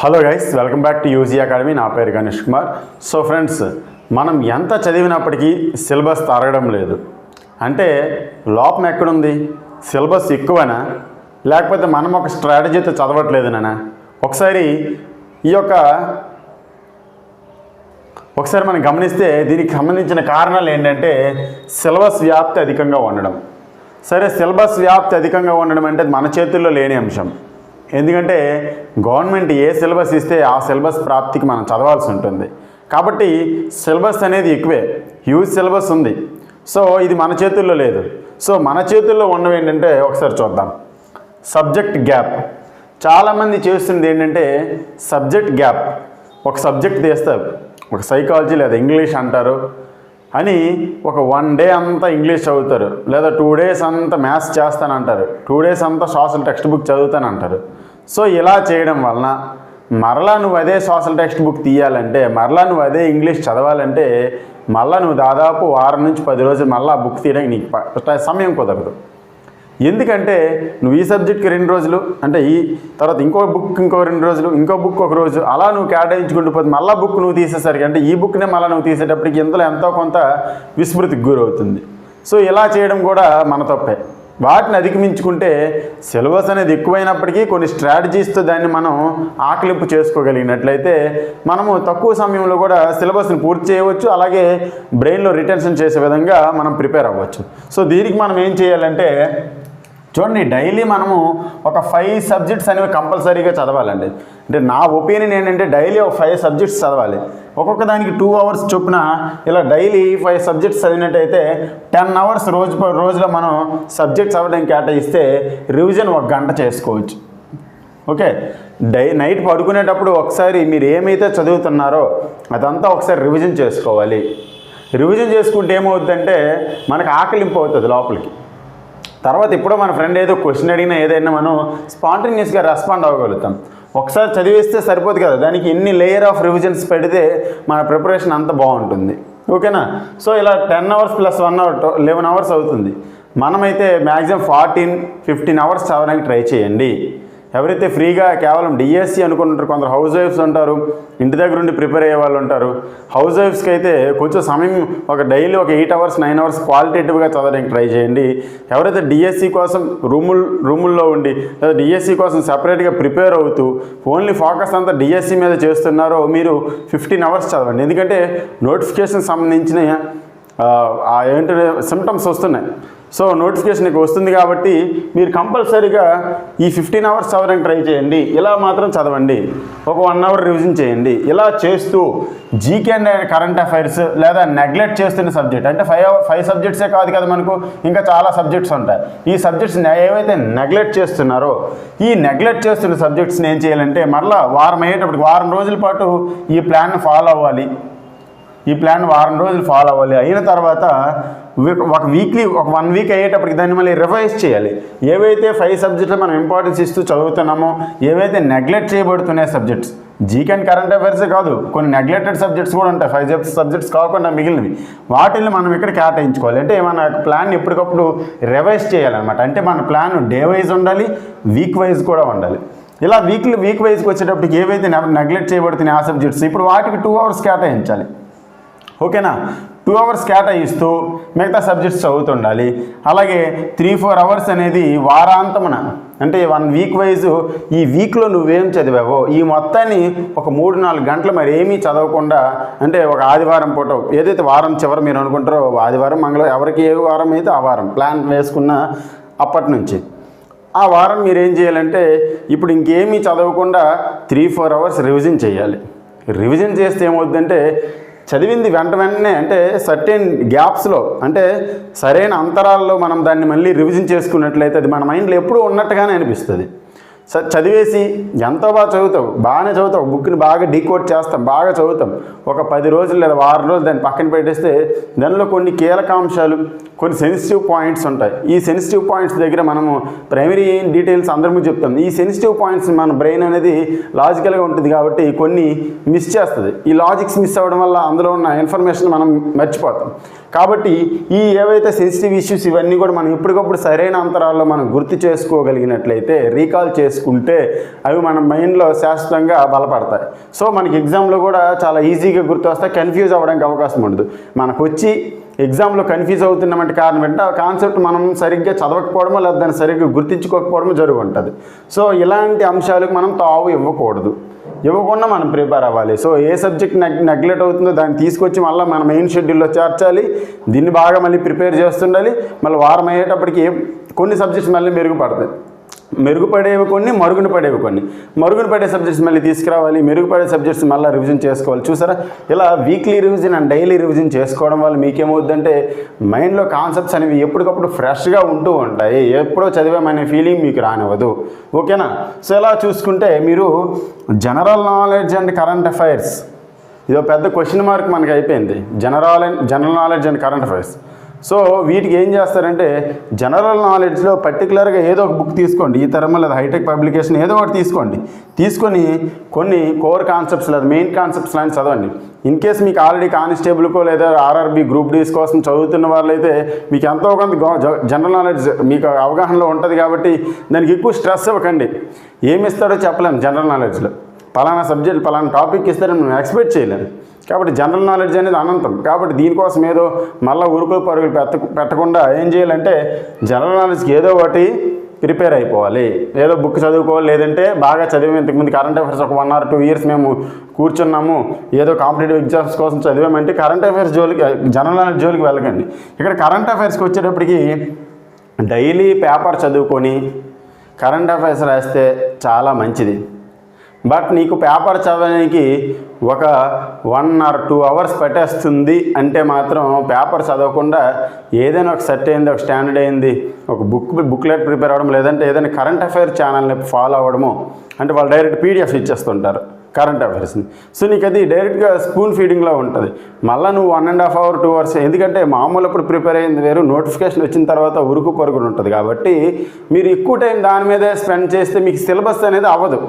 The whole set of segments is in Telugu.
Hello guys welcome back to UG academy నా పేరు గణేష్ కుమార్. సో ఫ్రెండ్స్ మనం ఎంత చదివినప్పటికీ సిలబస్ తరగడం లేదు. అంటే లోపం ఎక్కడుంది? సిలబస్ ఎక్కువనా? లేకపోతే మనం ఒక స్ట్రాటజీతో చదవట్లేదునా ఒకసారి ఈ యొక్క ఒకసారి మనం గమనిస్తే దీనికి సంబంధించిన కారణాలు ఏంటంటే సిలబస్ వ్యాప్తి అధికంగా ఉండడం. సరే సిలబస్ వ్యాప్తి అధికంగా ఉండడం అంటే మన చేతుల్లో లేని అంశం. ఎందుకంటే గవర్నమెంట్ ఏ సిలబస్ ఇస్తే ఆ సిలబస్ ప్రాప్తికి మనం చదవాల్సి ఉంటుంది. కాబట్టి సిలబస్ అనేది ఎక్కువే. హ్యూజ్ సిలబస్ ఉంది. సో ఇది మన చేతుల్లో లేదు. సో మన చేతుల్లో ఉన్నవి ఏంటంటే ఒకసారి చూద్దాం. Subject gap. చాలామంది చేస్తుంది ఏంటంటే సబ్జెక్ట్ గ్యాప్. ఒక సబ్జెక్ట్ తీస్తారు. ఒక సైకాలజీ లేదా ఇంగ్లీష్ అంటారు అని ఒక వన్ డే అంతా ఇంగ్లీష్ చదువుతారు. లేదా టూ డేస్ అంతా మ్యాథ్స్ చేస్తానంటారు. టూ డేస్ అంతా సోషల్ టెక్స్ట్ బుక్ చదువుతానంటారు. సో ఇలా చేయడం వలన మరలా నువ్వు అదే సోషల్ టెక్స్ట్ బుక్ తీయాలంటే మరలా నువ్వు అదే ఇంగ్లీష్ చదవాలంటే మళ్ళీ నువ్వు దాదాపు వారం నుంచి పది రోజులు మళ్ళీ ఆ బుక్ తీయడానికి నీకు సమయం కుదరదు. ఎందుకంటే నువ్వు ఈ సబ్జెక్ట్కి రెండు రోజులు అంటే ఈ తర్వాత ఇంకో బుక్ ఇంకో రెండు రోజులు ఇంకో బుక్ ఒక రోజు అలా నువ్వు కేటాయించుకుంటూ పోతే మళ్ళీ బుక్ నువ్వు తీసేసరికి అంటే ఈ బుక్నే మళ్ళీ నువ్వు తీసేటప్పటికి ఇంతలో ఎంతో కొంత విస్మృతికి గురవుతుంది. సో ఇలా చేయడం కూడా మన తప్పే. వాటిని అధిగమించుకుంటే సిలబస్ అనేది ఎక్కువైనప్పటికీ కొన్ని స్ట్రాటజీస్తో దాన్ని మనం ఆకలింపు చేసుకోగలిగినట్లయితే మనము తక్కువ సమయంలో కూడా సిలబస్ని పూర్తి చేయవచ్చు అలాగే బ్రెయిన్లో రిటెన్షన్ చేసే విధంగా మనం ప్రిపేర్ అవ్వచ్చు. సో దీనికి మనం ఏం చేయాలంటే చూడండి డైలీ మనము ఒక ఫైవ్ సబ్జెక్ట్స్ అనేవి కంపల్సరీగా చదవాలండి. అంటే నా ఒపీనియన్ ఏంటంటే డైలీ ఒక ఫైవ్ సబ్జెక్ట్స్ చదవాలి. ఒక్కొక్క దానికి టూ అవర్స్ చొప్పున ఇలా డైలీ ఫైవ్ సబ్జెక్ట్స్ చదివినట్టయితే టెన్ అవర్స్ రోజు రోజులో మనం సబ్జెక్ట్స్ చదవడానికి కేటాయిస్తే రివిజన్ ఒక గంట చేసుకోవచ్చు. ఓకే? డై నైట్ పడుకునేటప్పుడు ఒకసారి మీరు ఏమైతే చదువుతున్నారో అదంతా ఒకసారి రివిజన్ చేసుకోవాలి. రివిజన్ చేసుకుంటే ఏమవుతుందంటే మనకు ఆకలింపు అవుతుంది లోపలికి. తర్వాత ఇప్పుడు మన ఫ్రెండ్ ఏదో క్వశ్చన్ అడిగినా ఏదైనా మనం స్పాంటేనియస్గా రెస్పాండ్ అవ్వగలుగుతాం. ఒకసారి చదివేస్తే సరిపోదు కదా దానికి ఎన్ని లేయర్ ఆఫ్ రివిజన్స్ పెడితే మన ప్రిపరేషన్ అంత బాగుంటుంది. ఓకేనా సో ఇలా ten hours plus one hour eleven hours అవుతుంది. మనమైతే మ్యాక్సిమం ఫార్టీన్ ఫిఫ్టీన్ అవర్స్ చదవడానికి ట్రై చేయండి. ఎవరైతే ఫ్రీగా కేవలం డిఎస్సి అనుకుంటారు కొందరు హౌస్ వైఫ్స్ ఉంటారు ఇంటి దగ్గర ఉండి ప్రిపేర్ అయ్యే వాళ్ళు ఉంటారు హౌస్ వైఫ్స్కి అయితే కొంచెం సమయం ఒక డైలీ ఒక ఎయిట్ అవర్స్ నైన్ అవర్స్ క్వాలిటేటివ్గా చదవడానికి ట్రై చేయండి. ఎవరైతే డిఎస్సి కోసం రూముల్ రూముల్లో ఉండి లేదా డిఎస్సి కోసం సపరేట్గా ప్రిపేర్ అవుతూ ఓన్లీ ఫోకస్ అంతా డిఎస్సి మీద చేస్తున్నారో మీరు ఫిఫ్టీన్ అవర్స్ చదవండి. ఎందుకంటే నోటిఫికేషన్ సంబంధించిన ఏంటంటే సిమ్టమ్స్ వస్తున్నాయి. సో నోటిఫికేషన్ మీకు వస్తుంది కాబట్టి మీరు కంపల్సరీగా ఈ ఫిఫ్టీన్ అవర్స్ చదవడానికి ట్రై చేయండి. ఇలా మాత్రం చదవండి. ఒక వన్ అవర్ రివిజన్ చేయండి. ఇలా చేస్తూ జీకే అండ్ కరెంట్ అఫైర్స్ లేదా నెగ్లెక్ట్ చేస్తున్న సబ్జెక్ట్ అంటే ఫైవ్ ఫైవ్ సబ్జెక్ట్సే కాదు కదా మనకు? ఇంకా చాలా సబ్జెక్ట్స్ ఉంటాయి. ఈ సబ్జెక్ట్స్ ఏవైతే నెగ్లెక్ట్ చేస్తున్నారో ఈ నెగ్లెక్ట్ చేస్తున్న సబ్జెక్ట్స్ని ఏం చేయాలంటే మరలా వారం అయ్యేటప్పటికి వారం రోజుల పాటు ఈ ప్లాన్ ఫాలో అవ్వాలి. ఈ ప్లాన్ వారం రోజులు ఫాలో అవ్వాలి. అయిన తర్వాత ఒక వీక్లీ ఒక వన్ వీక్ అయ్యేటప్పటికి దాన్ని మళ్ళీ రివైజ్ చేయాలి. ఏవైతే ఫైవ్ సబ్జెక్టులు మనం ఇంపార్టెన్స్ ఇస్తూ చదువుతున్నామో ఏవైతే నెగ్లెక్ట్ చేయబడుతున్నాయి సబ్జెక్ట్స్ జీకే అండ్ కరెంట్ అఫైర్సే కాదు కొన్ని నెగ్లెక్టెడ్ సబ్జెక్ట్స్ కూడా ఉంటాయి. ఫైవ్ సబ్జెక్ట్స్ కాకుండా మిగిలినవి. వాటిని మనం ఇక్కడ కేటాయించుకోవాలి. అంటే మన ప్లాన్ ఎప్పటికప్పుడు రివైజ్ చేయాలన్నమాట. అంటే మన ప్లాన్ డే వైజ్ ఉండాలి వీక్ వైజ్ కూడా ఉండాలి. ఇలా వీక్లీ వీక్ వైజ్కి వచ్చేటప్పటికి ఏవైతే నెగ్లెక్ట్ చేయబడుతున్నాయి ఆ సబ్జెక్ట్స్ ఇప్పుడు వాటికి టూ అవర్స్ కేటాయించాలి. ఓకేనా? టూ అవర్స్ కేటాయిస్తూ మిగతా సబ్జెక్ట్స్ చదువుతుండాలి. అలాగే త్రీ ఫోర్ అవర్స్ అనేది వారాంతమున అంటే వన్ వీక్ వైజ్ ఈ వీక్లో నువ్వేం చదివావో ఈ మొత్తాన్ని ఒక మూడు నాలుగు గంటలు మరి ఏమీ చదవకుండా అంటే ఒక ఆదివారం పూట ఏదైతే వారం చివరి మీరు అనుకుంటారో ఆదివారం మంగళం ఎవరికి ఏ వారం అయితే ఆ వారం ప్లాన్ వేసుకున్న అప్పటి నుంచి. ఆ వారం మీరు ఏం చేయాలంటే ఇప్పుడు ఇంకేమీ చదవకుండా త్రీ ఫోర్ అవర్స్ రివిజన్ చేయాలి. రివిజన్ చేస్తే ఏమవుద్దంటే చదివింది వెంట వెంటనే అంటే సర్టెన్ గ్యాప్స్లో అంటే సరైన అంతరాల్లో మనం దాన్ని మళ్ళీ రివిజన్ చేసుకున్నట్లయితే అది మన మైండ్లో ఎప్పుడూ ఉన్నట్టుగానే అనిపిస్తుంది. స చదివేసి ఎంతో బాగా చదువుతావు? బాగానే చదువుతావు. బుక్ని బాగా డీకోడ్ చేస్తాం. బాగా చదువుతాం. ఒక పది రోజులు లేదా వారం రోజులు దాన్ని పక్కన పెట్టేస్తే దానిలో కొన్ని కీలక అంశాలు కొన్ని సెన్సిటివ్ పాయింట్స్ ఉంటాయి. ఈ సెన్సిటివ్ పాయింట్స్ దగ్గర మనము ప్రైమరీ డీటెయిల్స్ అందరము చెప్తాం. ఈ సెన్సిటివ్ పాయింట్స్ మన బ్రెయిన్ అనేది లాజికల్గా ఉంటుంది కాబట్టి కొన్ని మిస్ చేస్తుంది. ఈ లాజిక్స్ మిస్ అవ్వడం వల్ల అందులో ఉన్న ఇన్ఫర్మేషన్ మనం మర్చిపోతాం. కాబట్టి ఈ ఏవైతే సెన్సిటివ్ ఇష్యూస్ ఇవన్నీ కూడా మనం ఎప్పటికప్పుడు సరైన అంతరాల్లో మనం గుర్తు చేసుకోగలిగినట్లయితే రీకాల్ చేసుకుంటే అవి మన మైండ్లో శాశ్వతంగా బలపడతాయి. సో మనకి ఎగ్జామ్లో కూడా చాలా ఈజీగా గుర్తు వస్తాయి. కన్ఫ్యూజ్ అవ్వడానికి అవకాశం ఉండదు. మనకు వచ్చి ఎగ్జామ్లో కన్ఫ్యూజ్ అవుతున్నామంటే కారణం ఏంటంటే ఆ కాన్సెప్ట్ మనం సరిగ్గా చదవకపోవడమో లేదా దాన్ని సరిగ్గా గుర్తించుకోకపోవడమో జరుగు ఉంటుంది సో ఇలాంటి అంశాలకు మనం తావు ఇవ్వకూడదు. ఇవ్వకుండా మనం ప్రిపేర్ అవ్వాలి. సో ఏ సబ్జెక్ట్ నెగ్లెక్ట్ అవుతుందో దాన్ని తీసుకొచ్చి మళ్ళీ మన మెయిన్ షెడ్యూల్లో చేర్చాలి. దీన్ని బాగా మళ్ళీ ప్రిపేర్ చేస్తుండాలి. మళ్ళీ వారం అయ్యేటప్పటికి కొన్ని సబ్జెక్ట్స్ మళ్ళీ మెరుగుపడతాయి. మెరుగుపడేవి కొన్ని మరుగున పడేవి కొన్ని. మరుగున పడే సబ్జెక్ట్స్ మళ్ళీ తీసుకురావాలి మెరుగుపడే సబ్జెక్ట్స్ మళ్ళీ రివిజన్ చేసుకోవాలి. చూసారా? ఇలా weekly revision and daily revision చేసుకోవడం వల్ల మీకేమవుద్దంటే మైండ్లో కాన్సెప్ట్స్ అనేవి ఎప్పటికప్పుడు ఫ్రెష్గా ఉంటూ ఉంటాయి. ఎప్పుడో చదివామనే ఫీలింగ్ మీకు రానివ్వదు. ఓకేనా? సో ఇలా చూసుకుంటే మీరు general knowledge and current affairs ఇదో పెద్ద క్వశ్చన్ మార్క్ మనకి అయిపోయింది general general knowledge and current affairs so వీటికి ఏం చేస్తారంటే జనరల్ నాలెడ్జ్లో పర్టికులర్గా ఏదో ఒక బుక్ తీసుకోండి. ఈ తరం లేదా హైటెక్ పబ్లికేషన్ ఏదో ఒకటి తీసుకోండి. తీసుకొని కొన్ని కోర్ కాన్సెప్ట్స్ లేదా మెయిన్ కాన్సెప్ట్స్ లాంటి చదవండి. ఇన్ కేస్ మీకు ఆల్రెడీ కానిస్టేబుల్కో లేదా ఆర్ఆర్బీ గ్రూప్ డీస్ కోసం చదువుతున్న వాళ్ళైతే మీకు ఎంతో కొంత గో- జ- జనరల్ నాలెడ్జ్ మీకు అవగాహనలో ఉంటుంది కాబట్టి దానికి ఎక్కువ స్ట్రెస్ ఇవ్వకండి. ఏమి ఇస్తాడో చెప్పలేము జనరల్ నాలెడ్జ్లో. పలానా సబ్జెక్ట్ పలానా టాపిక్ ఇస్తారని మనం ఎక్స్పెక్ట్ చేయలేము కాబట్టి జనరల్ నాలెడ్జ్ అనేది అనంతం. కాబట్టి దీనికోసం ఏదో మళ్ళీ ఉరుకులు పరుగులు పెట్ట పెట్టకుండా ఏం చేయాలంటే జనరల్ నాలెడ్జ్కి ఏదో ఒకటి ప్రిపేర్ అయిపోవాలి. ఏదో బుక్ చదువుకోవాలి లేదంటే బాగా చదివాము ఇంతకుముందు కరెంట్ అఫైర్స్ ఒక వన్ ఆర్ టూ ఇయర్స్ మేము కూర్చున్నాము ఏదో కాంపిటేటివ్ ఎగ్జామ్స్ కోసం చదివామంటే కరెంట్ అఫైర్స్ జోలికి జనరల్ నాలెడ్జ్ జోలికి వెళ్ళకండి. ఇక్కడ కరెంట్ అఫైర్స్కి వచ్చేటప్పటికి డైలీ పేపర్ చదువుకొని కరెంట్ అఫైర్స్ రాస్తే చాలా మంచిది. బట్ నీకు పేపర్ చదవడానికి ఒక వన్ ఆర్ టూ అవర్స్ పట్టేస్తుంది అంటే మాత్రం పేపర్ చదవకుండా ఏదైనా ఒక సెట్ అయింది ఒక స్టాండర్డ్ అయింది ఒక బుక్ బుక్లెట్ ప్రిపేర్ అవ్వడం లేదంటే ఏదైనా కరెంట్ అఫైర్ ఛానల్ని ఫాలో అవ్వడము అంటే వాళ్ళు డైరెక్ట్ పీడిఎఫ్ ఇచ్చేస్తుంటారు. కరెంట్ అఫైర్స్ని సో నీకు అది డైరెక్ట్గా స్పూన్ ఫీడింగ్లో ఉంటుంది. మళ్ళీ నువ్వు one and half hour two hours ఎందుకంటే మామూలు అప్పుడు ప్రిపేర్ అయింది వేరు నోటిఫికేషన్ వచ్చిన తర్వాత ఉరుకు పరుగులు ఉంటుంది. కాబట్టి మీరు ఎక్కువ టైం దాని మీదే స్పెండ్ చేస్తే మీకు సిలబస్ అనేది అవ్వదు.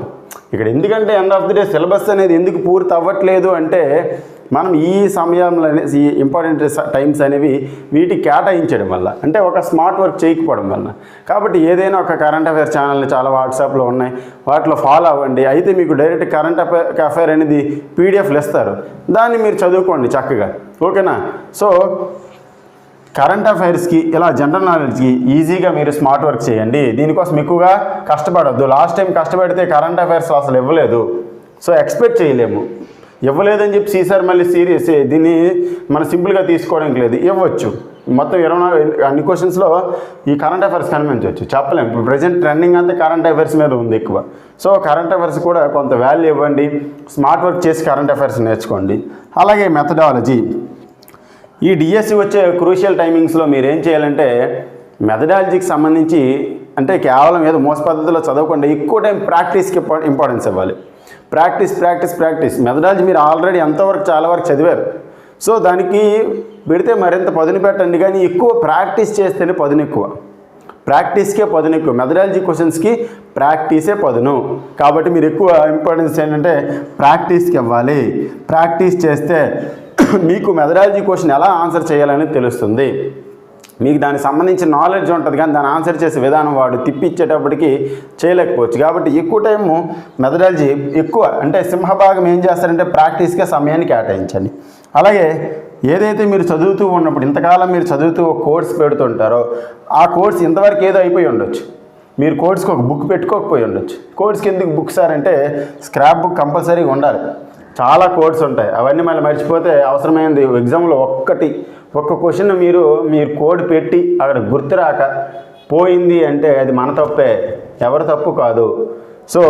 ఇక్కడ ఎందుకంటే end of the day syllabus అనేది ఎందుకు పూర్తి అవ్వట్లేదు అంటే మనం ఈ సమయంలో ఈ ఇంపార్టెంట్ టైమ్స్ అనేవి వీటికి కేటాయించడం వల్ల అంటే ఒక స్మార్ట్ వర్క్ చేయకపోవడం వల్ల. కాబట్టి ఏదైనా ఒక కరెంట్ అఫైర్ ఛానల్ చాలా వాట్సాప్లో ఉన్నాయి. వాటిలో ఫాలో అవ్వండి. అయితే మీకు డైరెక్ట్ కరెంట్ అఫైర్ అఫైర్ అనేది పీడిఎఫ్లు ఇస్తారు. దాన్ని మీరు చదువుకోండి చక్కగా. ఓకేనా? సో కరెంట్ అఫైర్స్కి ఇలా జనరల్ నాలెడ్జ్కి ఈజీగా మీరు స్మార్ట్ వర్క్ చేయండి. దీనికోసం ఎక్కువగా కష్టపడవద్దు లాస్ట్ టైం కష్టపడితే కరెంట్ అఫైర్స్ అసలు ఇవ్వలేదు. సో ఎక్స్పెక్ట్ చేయలేము. ఇవ్వలేదని చెప్పి సీసార్ మళ్ళీ సీరియస్ దీన్ని మనం సింపుల్గా తీసుకోవడానికి లేదు. ఇవ్వచ్చు. మొత్తం ఇరవై నాలుగు అన్ని క్వశ్చన్స్లో ఈ కరెంట్ అఫైర్స్ కనిపించవచ్చు. చెప్పలేము ఇప్పుడు ప్రజెంట్ ట్రెండింగ్ అంతా కరెంట్ అఫైర్స్ మీద ఉంది ఎక్కువ. సో కరెంట్ అఫైర్స్ కూడా కొంత వాల్యూ ఇవ్వండి. స్మార్ట్ వర్క్ చేసి కరెంట్ అఫైర్స్ నేర్చుకోండి. అలాగే మెథడాలజీ ఈ డిఎస్సి వచ్చే క్రూషియల్ టైమింగ్స్లో మీరు ఏం చేయాలంటే మెథడాలజీకి సంబంధించి అంటే కేవలం ఏదో మోస పద్ధతిలో చదవకుండా ఎక్కువ టైం ప్రాక్టీస్కి ఇంపార్టెన్స్ ఇవ్వాలి. Practice practice practice. మెథడాలజీ మీరు ఆల్రెడీ ఎంతవరకు చాలా వరకు చదివారు. సో దానికి పెడితే మరింత పదును పెట్టండి. కానీ ఎక్కువ ప్రాక్టీస్ చేస్తేనే పదును ఎక్కువ. ప్రాక్టీస్కే పదును ఎక్కువ. మెథడాలజీ క్వశ్చన్స్కి ప్రాక్టీసే పదును. కాబట్టి మీరు ఎక్కువ ఇంపార్టెన్స్ ఏంటంటే ప్రాక్టీస్కి ఇవ్వాలి. ప్రాక్టీస్ చేస్తే మీకు మెథడాలజీ క్వశ్చన్ ఎలా ఆన్సర్ చేయాలని తెలుస్తుంది. మీకు దానికి సంబంధించిన నాలెడ్జ్ ఉంటుంది కానీ దాన్ని ఆన్సర్ చేసే విధానం వాడు తిప్పిచ్చేటప్పటికి చేయలేకపోవచ్చు. కాబట్టి ఎక్కువ టైము మెథడాలజీ ఎక్కువ అంటే సింహభాగం ఏం చేస్తారంటే ప్రాక్టీస్గా సమయాన్ని కేటాయించండి. అలాగే ఏదైతే మీరు చదువుతూ ఉన్నప్పుడు ఇంతకాలం మీరు చదువుతూ ఒక కోర్స్ పెడుతుంటారో ఆ కోర్స్ ఇంతవరకు ఏదో అయిపోయి ఉండొచ్చు. మీరు కోర్స్కి ఒక బుక్ పెట్టుకోకపోయి ఉండొచ్చు. కోర్స్కి ఎందుకు బుక్ సార్ అంటే స్క్రాప్ బుక్ కంపల్సరీగా ఉండాలి. చాలా కోడ్స్ ఉంటాయి. అవన్నీ మళ్ళీ మర్చిపోతే అవసరమైంది. ఎగ్జామ్లో ఒక్కటి. ఒక్క క్వశ్చన్ మీరు మీరు కోడ్ పెట్టి అక్కడ గుర్తురాక పోయింది అంటే అది మన తప్పే. ఎవరి తప్పు కాదు. సో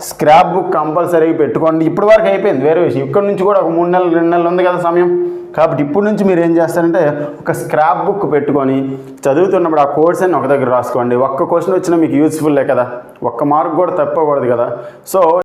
స్క్రాప్ బుక్ కంపల్సరీగా పెట్టుకోండి. ఇప్పటి వరకు అయిపోయింది. వేరే విషయం. ఇక్కడ నుంచి కూడా ఒక మూడు నెలలు రెండు నెలలు ఉంది కదా సమయం. కాబట్టి ఇప్పటి నుంచి మీరు ఏం చేస్తారంటే ఒక స్క్రాప్ బుక్ పెట్టుకొని చదువుతున్నప్పుడు ఆ కోర్స్ అని ఒక దగ్గర రాసుకోండి. ఒక్క క్వశ్చన్ వచ్చినా మీకు యూస్ఫుల్లే కదా. ఒక్క మార్క్ కూడా తప్పకూడదు కదా. సో